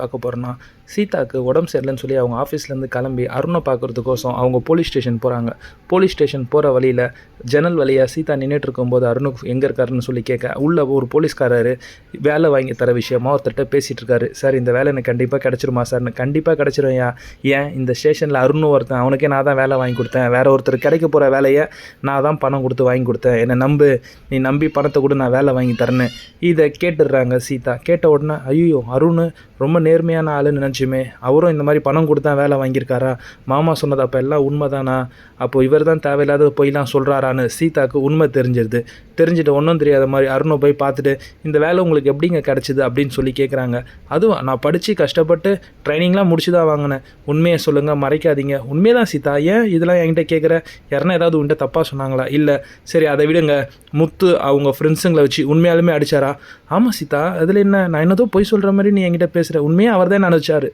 பார்க்க போகிறோன்னா சீதாக்கு உடம்பு சரியில்லைன்னு சொல்லி அவங்க ஆஃபீஸ்லேருந்து கிளம்பி அருணை பார்க்குறதுக்கோசம் அவங்க போலீஸ் ஸ்டேஷன் போகிறாங்க போலீஸ் ஸ்டேஷன் போகிற வழியில் ஜன்னல் வழியாக சீதா நின்றுட்டு இருக்கும்போது அருணுக்கு எங்கே இருக்காருன்னு சொல்லி கேட்க உள்ள ஒரு போலீஸ்காரர் வேலை வாங்கி தர விஷயமா ஒருத்தர்கிட்ட பேசிகிட்டு இருக்காரு சார் இந்த வேலை எனக்கு கண்டிப்பாக கிடச்சிருமா சார்னு கண்டிப்பாக கிடச்சிரும் ஐயா. ஏன்? இந்த ஸ்டேஷனில் அருண் ஒருத்தன் அவனுக்கே நான் தான் வேலை வாங்கி கொடுத்தேன். வேறு ஒருத்தர் கிடைக்க போகிற வேலையை நான் தான் பணம் கொடுத்து வாங்கி கொடுத்தேன். என்னை நம்பு. நீ நம்பி பணத்தை கூட நான் வேலை வாங்கி தரேன்னு. இதை கேட்டுடுறாங்க சீதா. கேட்ட உடனே ஐயோ அருண் ரொம்ப நேர்மையான ஆளுன்னு நினச்சுமே. அவரும் இந்த மாதிரி பணம் கொடுத்தா வேலை வாங்கியிருக்காரா? மாமா சொன்னது அப்போ எல்லாம் உண்மைதானா? அப்போ இவர் தான் தேவையில்லாத பொய்லாம் சொல்கிறாரான்னு சீதாக்கு உண்மை தெரிஞ்சிருது. தெரிஞ்சுட்டு ஒன்றும் தெரியாத மாதிரி அருணை போய் பார்த்துட்டு இந்த வேலை உங்களுக்கு எப்படிங்க கிடச்சிது? அப்படின்னு சொல்லி கேட்குறாங்க அதுவும் நான் படித்து கஷ்டப்பட்டு ட்ரைனிங்லாம் முடிச்சு தான் வாங்கினேன். உண்மையை சொல்லுங்கள் மறைக்காதீங்க. உண்மையை தான் சீதா. ஏன் இதெல்லாம் என்கிட்ட கேட்குற யாருன்னா ஏதாவது உன்ட்ட தப்பாக சொன்னாங்களா? இல்லை சரி அதை விடுங்க. முத்து அவங்க ஃப்ரெண்ட்ஸுங்களை வச்சு உண்மையாலுமே அடிச்சாரா? ஆமாம் சீதா அதில் என்ன? நான் என்னதோ பொய் சொல்கிற மாதிரி நீ என்கிட்ட பேசுகிற உண்மையாக அவர் தான் நினச்சாரு?